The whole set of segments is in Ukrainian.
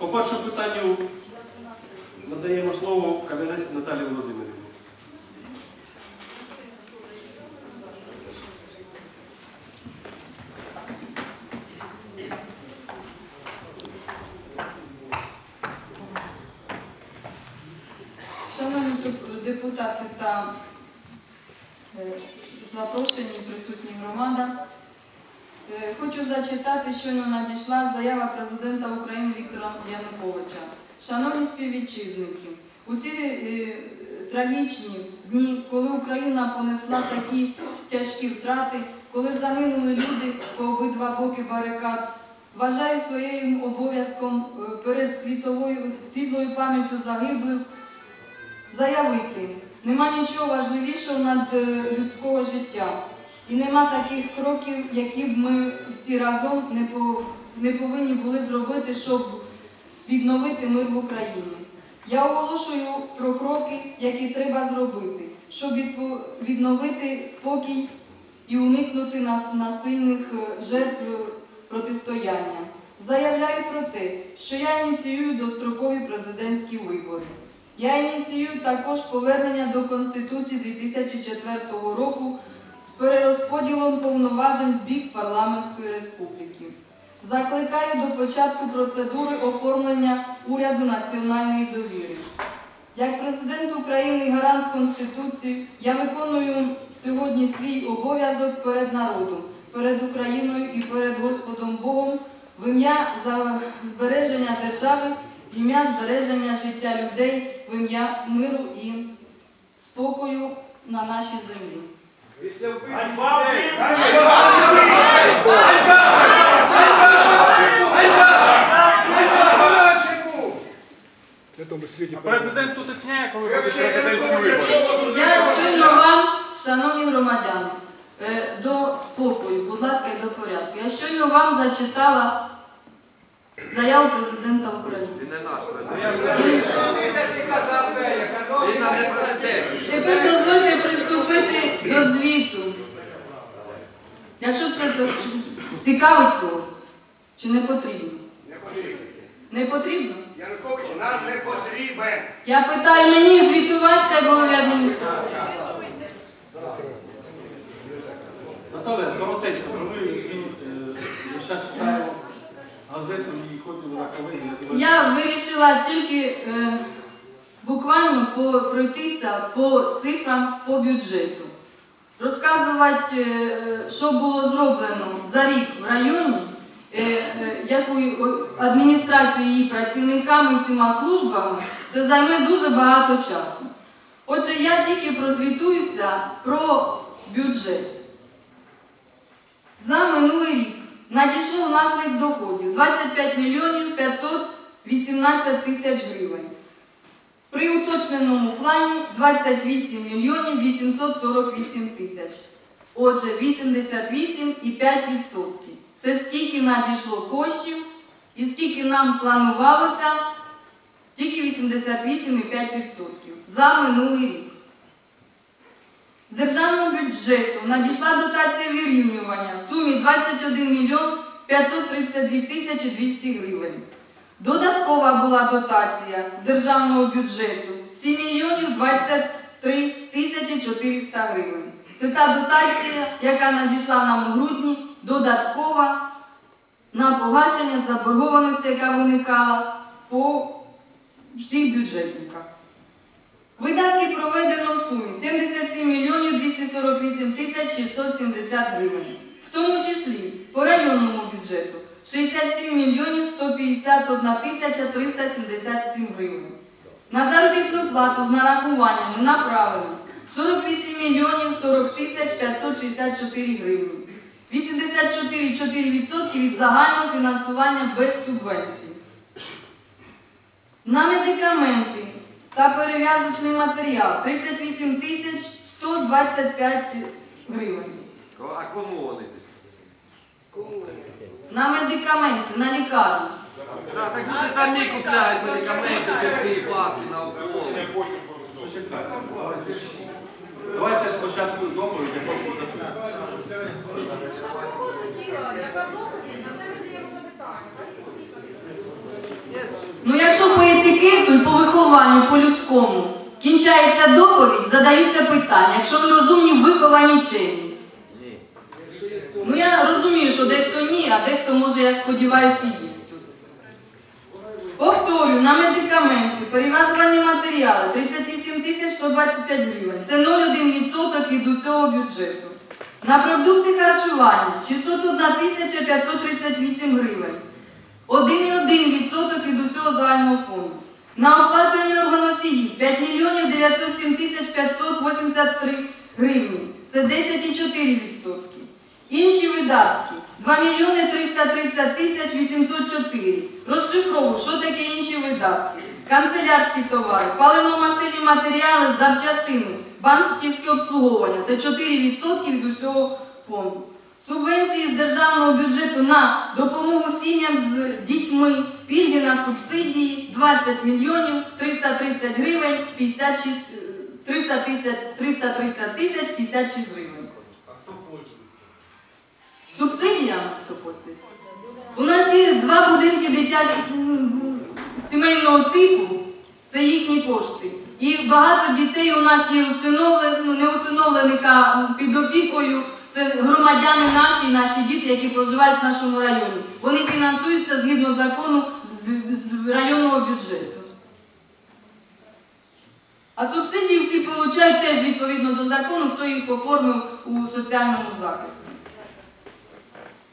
По першому питанню надаємо слово Кам'янець Наталії Володимирівні. Шановні деп- депутати та е, запрошені присутні громада, е, хочу щойно надійшла заява президента України Віктора Януковича. Шановні співвітчизники, у ці е, трагічні дні, коли Україна понесла такі тяжкі втрати, коли загинули люди по обидва боки барикад, вважаю своїм обов'язком е, перед світовою світлою пам'яттю загиблих заявити, нема нічого важливішого над е, людського життя. І нема таких кроків, які б ми всі разом не, по, не повинні були зробити, щоб відновити мир в Україні. Я оголошую про кроки, які треба зробити, щоб відновити спокій і уникнути нас- насильних е, жертв е, протистояння. Заявляю про те, що я ініціюю дострокові президентські вибори. Я ініціюю також повернення до Конституції 2004 року з перерозподілом повноважень бік парламентської республіки. Закликаю до початку процедури оформлення уряду національної довіри. Як президент України і гарант Конституції, я виконую сьогодні свій обов'язок перед народом, перед Україною і перед Господом Богом в ім'я збереження держави, в ім'я збереження життя людей, в ім'я миру і спокою на нашій землі. Президент уточняє, коли буде президентські вибори. Я щойно вам, шановні громадяни, е, до спокою, будь ласка, і до порядку. Я щойно вам зачитала заяву президента України. Він не наш президент. Він не президент. Тепер дозвольте приступити до звіту. Якщо це цікавить когось, чи не потрібно? Не потрібно? Янукович нам не потрібен. Я питаю мені звітуватися голові адміністрації. Наталя, коротенько, бо ми всі е, зараз читаємо газету і ходимо на колеги. Я вирішила тільки е, буквально по, пройтися по цифрам по бюджету. Розказувати, е, що було зроблено за рік в районі, е, е, якою адміністрацією її працівниками всіма службами, це займе дуже багато часу. Отже, я тільки прозвітуюся про бюджет. За минулий рік надійшло власних доходів 25 мільйонів 518 тисяч гривень. При уточненому плані 28 мільйонів 848 тисяч. Отже, 88,5%. Це скільки надійшло коштів і скільки нам планувалося, тільки 88,5% за минулий рік. З державного бюджету надійшла дотація вирівнювання в сумі 21 мільйон 532 тисячі 200 гривень. Додаткова була дотація з державного бюджету 7 мільйонів 23 тисячі 400 гривень. Це та дотація, яка надійшла нам у грудні, додаткова на погашення заборгованості, яка виникала по всіх бюджетниках. Видатки проведено в сумі 77 мільйонів 248 тисяч 670 гривень. В тому числі по районному бюджету 67 мільйонів 151 тисяча 377 гривень. На заробітну плату з нарахуваннями направлено 48 мільйонів 40 тисяч 564 гривні. 84,4% від загального фінансування без субвенцій. На медикаменти та перев'язочний матеріал 38 тисяч 125 гривень. А кому вони? На медикаменти, на лікарню. Так, так люди самі купляють медикаменти без плати на укол. Давайте спочатку доповідь, а потім запитання. Є по-нормальному, по-людському. Кінчається доповідь, задаються питання. Якщо ви розумні, виховані вчені. Ну я розумію, що дехто ні, а дехто може, я сподіваюся, і є. Повторюю, на медикаменти, перевазувальні матеріали 38 тисяч 125 гривень. Це 0,1% від усього бюджету. На продукти харчування 601 тисяча 538 гривень. 1,1% від усього загального фонду. На оплату енергоносії 5 мільйонів 907 тисяч 583 гривні. Це 10,4%. Інші видатки 2 мільйони 330 тисяч 804. Розшифровую, що таке інші видатки. Канцелярські товари, паливно-мастильні матеріали, запчастини, банківське обслуговування. Це 4% від усього фонду. Субвенції з державного бюджету на допомогу сім'ям з дітьми, пільги на субсидії 20 мільйонів 330 гривень 56, е, 300 330 тисяч 56 гривень. Пользується? У нас є два будинки дитячих сімейного типу, це їхні кошти. І багато дітей у нас є усиновлені, ну, не усиновлених, під опікою. Це громадяни наші, наші діти, які проживають в нашому районі. Вони фінансуються згідно закону з районного бюджету. А субсидії всі получають теж відповідно до закону, хто їх оформив у соціальному захисті.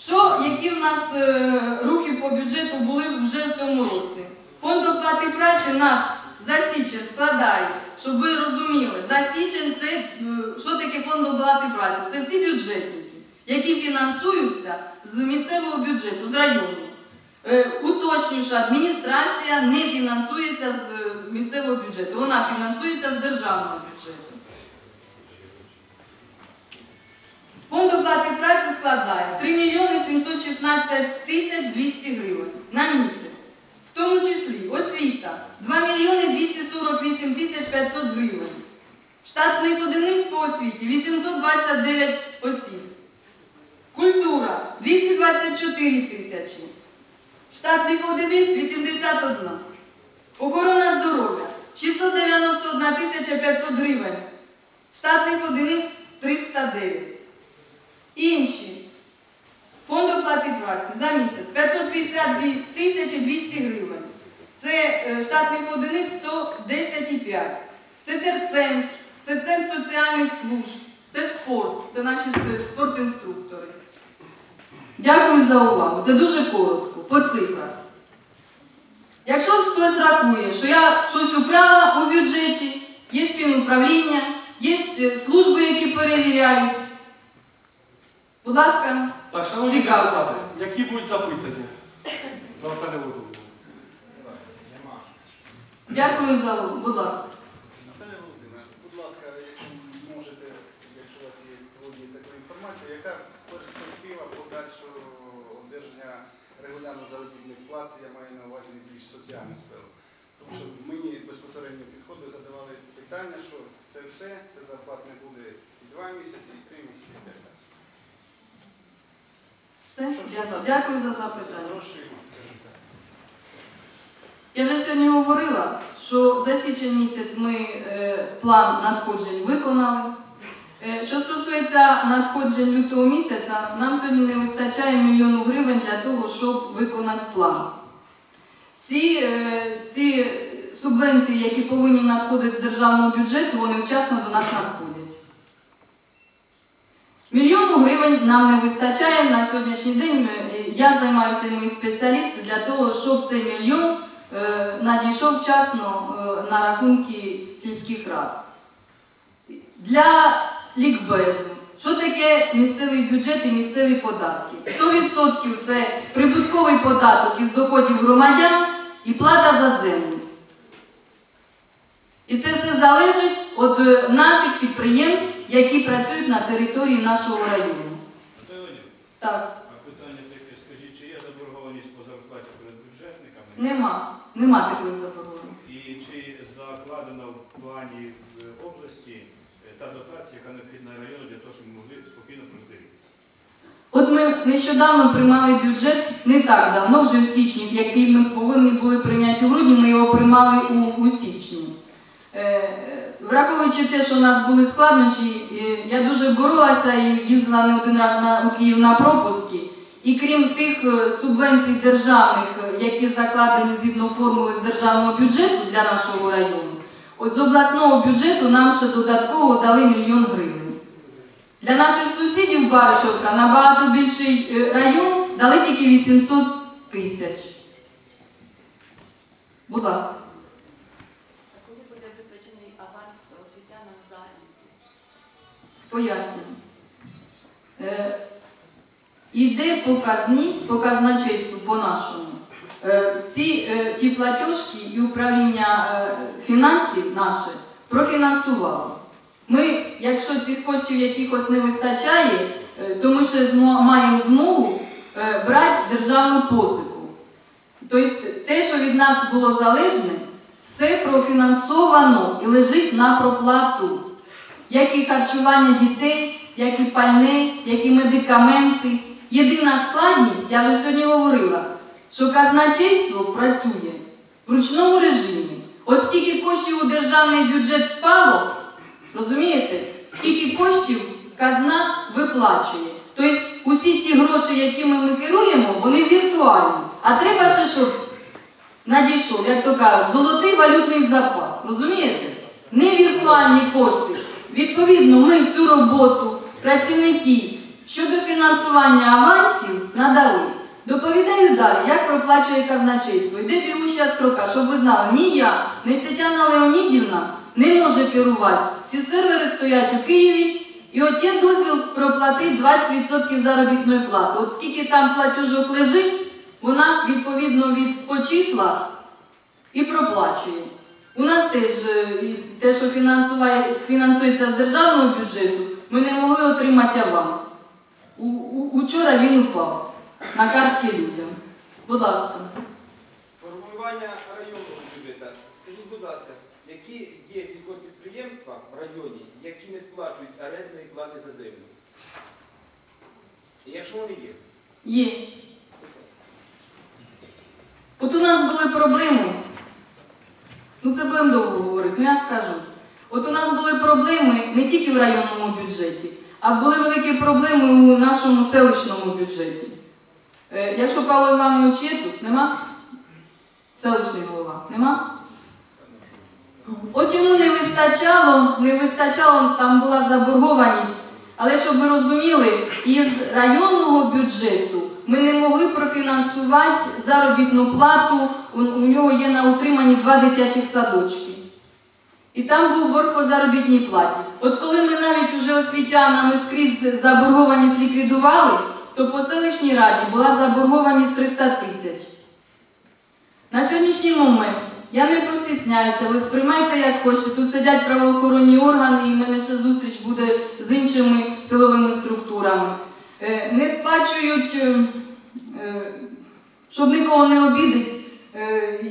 Що, які в нас е, рухи по бюджету були вже в цьому році? Фонд оплати праці нас за січень складає, щоб ви розуміли, за січень це е, що таке фонд оплати праці? Це всі бюджетники, які фінансуються з місцевого бюджету, з району. Е, Уточнюю, що адміністрація не фінансується з е, місцевого бюджету, вона фінансується з державного бюджету. Фонд оплати праці складає 3 мільйони 716 тисяч 200 гривень на місяць. В тому числі освіта 2 мільйони 248 тисяч 500 гривень. Штатних одиниць по освіті 829 осіб. Культура 224 тисячі. Штатних одиниць 81. Охорона здоров'я 691 тисяча 500 гривень. Штатних одиниць 309. Інші. Фонд оплати праці за місяць 552 тисячі 200 гривень. Це штатних одиниць 110,5. Це терцентр, це центр соціальних служб, це спорт, це наші спортінструктори. Дякую за увагу. Це дуже коротко, по цифрах. Якщо хтось рахує, що я щось украла у бюджеті, є фінуправління, є е, служби, які перевіряють. Будь ласка, Так, шановні Цікаво. депутати, які будуть запитання? До Наталі Володимирівни. дякую за увагу. Будь ласка. Наталя Володимирівна, будь ласка, якщо можете, якщо у вас є володіє такою інформацією, яка перспектива подальшого одержання регулярно заробітних плат, я маю на увазі більш соціальну сферу. Тому що мені безпосередньо підходили, задавали питання, що це все, це зарплат не буде і два місяці, і три місяці. і так далі. Все? Дякую. Дякую за запитання. Я вже сьогодні говорила, що за січень місяць ми е, план надходжень виконали. Е, що стосується надходжень лютого місяця, нам сьогодні не вистачає мільйону гривень для того, щоб виконати план. Всі е, ці субвенції, які повинні надходити з державного бюджету, вони вчасно до нас надходять. Гривень нам не вистачає на сьогоднішній день. Я займаюся і мої для того, щоб цей мільйон е, надійшов вчасно е, на рахунки сільських рад. Для лікбезу. Що таке місцевий бюджет і місцеві податки? 100% це прибутковий податок із доходів громадян і плата за землю. І це все залежить від е, наших підприємств, які працюють на території нашого району. Так, а питання таке, скажіть, чи є заборгованість по зарплаті перед бюджетниками? нема. Нема такої заборгованості. І чи закладена в плані в області е, та дотація, яка необхідна району для того, щоб ми могли спокійно рік? От ми нещодавно приймали бюджет не так давно, вже в січні, який ми повинні були прийняти у грудні, ми його приймали у, у січні. Е, Враховуючи те, що у нас були складнощі, е, я дуже боролася і їздила не один раз на, у Київ на пропуски. І крім тих е, субвенцій державних, е, які закладені згідно формули з державного бюджету для нашого району, от з обласного бюджету нам ще додатково дали мільйон гривень. Для наших сусідів Баришівка набагато більший район дали тільки 800 тисяч. Будь ласка. А коли буде виплачений аванс освітянам взагалі? Пояснюю. Е, іде показні, показначейство по-нашому. Е, всі е, ті платіжки і управління фінансів наше профінансувало. Ми, якщо цих коштів якихось не вистачає, то ми ще маємо змогу брати державну позику. Тобто те, що від нас було залежне, все профінансовано і лежить на проплату як і харчування дітей, як і пальне, як і медикаменти. Єдина складність, я вже сьогодні говорила, що казначейство працює в ручному режимі. От скільки коштів у державний бюджет впало, розумієте, скільки коштів казна виплачує. Тобто усі ті гроші, якими ми керуємо, вони віртуальні. А треба ще, щоб надійшов, як то кажуть, золотий валютний запас. Розумієте? Не віртуальні кошти. Відповідно, ми всю роботу працівників щодо фінансування авансів надали. Доповідаю далі, як проплачує казначейство. Йде бігуща строка, щоб ви знали, ні я, ні Тетяна Леонідівна не може керувати. Всі сервери стоять у Києві, і от є дозвіл проплатити 20% заробітної плати. От скільки там платіжок лежить, вона відповідно від по числах і проплачує. У нас теж е, і те, що фінансується з державного бюджету, ми не могли отримати аванс. У, у, учора він упав на картки людям. Будь ласка. Формування районного бюджету. Скажіть, будь ласка, які є сільгоспідприємства в районі, які не сплачують орендної плати за землю? І якщо вони є, Є. От у нас були проблеми. Ну це будемо довго говорити, ну я скажу. От у нас були проблеми не тільки в районному бюджеті, а були великі проблеми у нашому селищному бюджеті. Е, якщо Павло Іванович є тут, нема? Селищний голова, нема? От йому не вистачало, не вистачало, там була заборгованість. Але щоб ви розуміли, із районного бюджету ми не могли профінансувати заробітну плату. У, нього є на утриманні два дитячих садочки. І там був борг по заробітній платі. От коли ми навіть уже освітянами скрізь заборгованість ліквідували, то по селищній раді була заборгованість 300 тисяч. На сьогоднішній момент я не постісняюся, ви сприймайте як хочете. Тут сидять правоохоронні органи, і в мене ще зустріч буде з іншими силовими структурами. Е, Не сплачують, е, е, щоб нікого не обідить,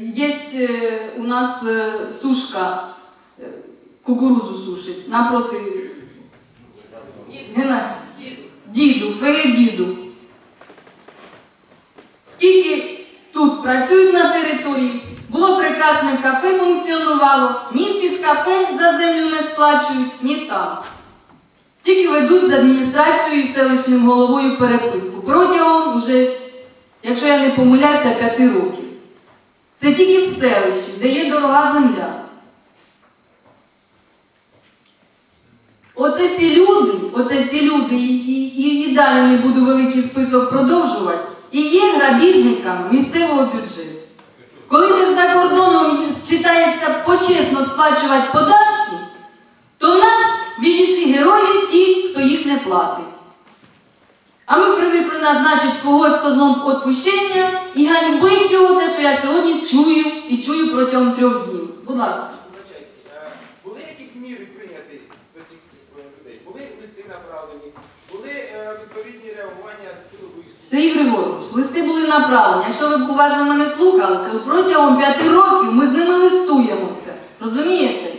є у нас сушка, кукурузу сушить напроти діду, передіду. Скільки тут працюють на території, було прекрасне кафе, функціонувало, ні під кафе за землю не сплачують, ні там. Тільки ведуть з адміністрацією і селищним головою переписку. Протягом вже, якщо я не помиляюся, п'яти років. Це тільки в селищі, де є дорога земля. Оце ці люди, оце ці люди, і, і, і, далі не буду великий список продовжувати, і є грабіжниками місцевого бюджету. Коли десь за кордоном читається почесно сплачувати податки, то в нас відійшли герої їх не платить. А ми привикли назначити когось козлом відпущення і ганьбить його те, що я сьогодні чую і чую протягом трьох днів. Будь ласка. е, були якісь міри прийняті до цих е, людей? Були листи направлені, були е, відповідні реагування з силових служб? Сергій Григорович, листи були направлені. Якщо ви б уважно мене слухали, то протягом п'яти років ми з ними листуємося. Розумієте?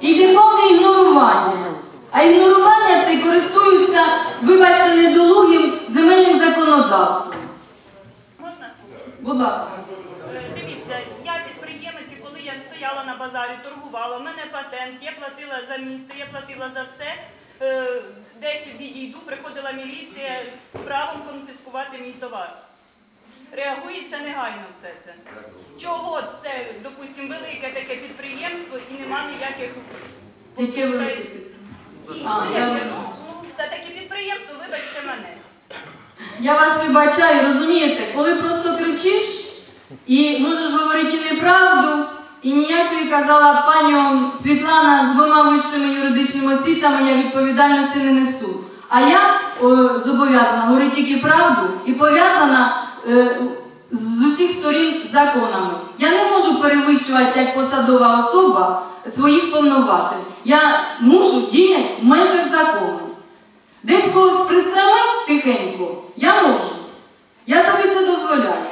І повне ігнорування. А ігнорування це користуються, вибачте, недолугим земельним законодавством. Можна? Будь ласка. Е, Дивіться, я підприємець, і коли я стояла на базарі, торгувала, в мене патент, я платила за місто, я платила за все. Е, Десь відійду, приходила міліція з правом конфіскувати мій товар. Реагується негайно все це. Чого це, допустимо, велике таке підприємство і нема ніяких все-таки підприємство, вибачте мене. Я вас вибачаю, розумієте, коли просто кричиш і можеш говорити неправду, і ніякої казала пані Світлана з двома вищими юридичними освітами, я відповідальності не несу. А я о, зобов'язана говорити тільки правду і пов'язана е, з усіх сторін законами. Я не можу перевищувати як посадова особа своїх повноважень. Я мушу діяти межах закону. Десь когось пристрамить тихенько, я можу. Я собі це дозволяю.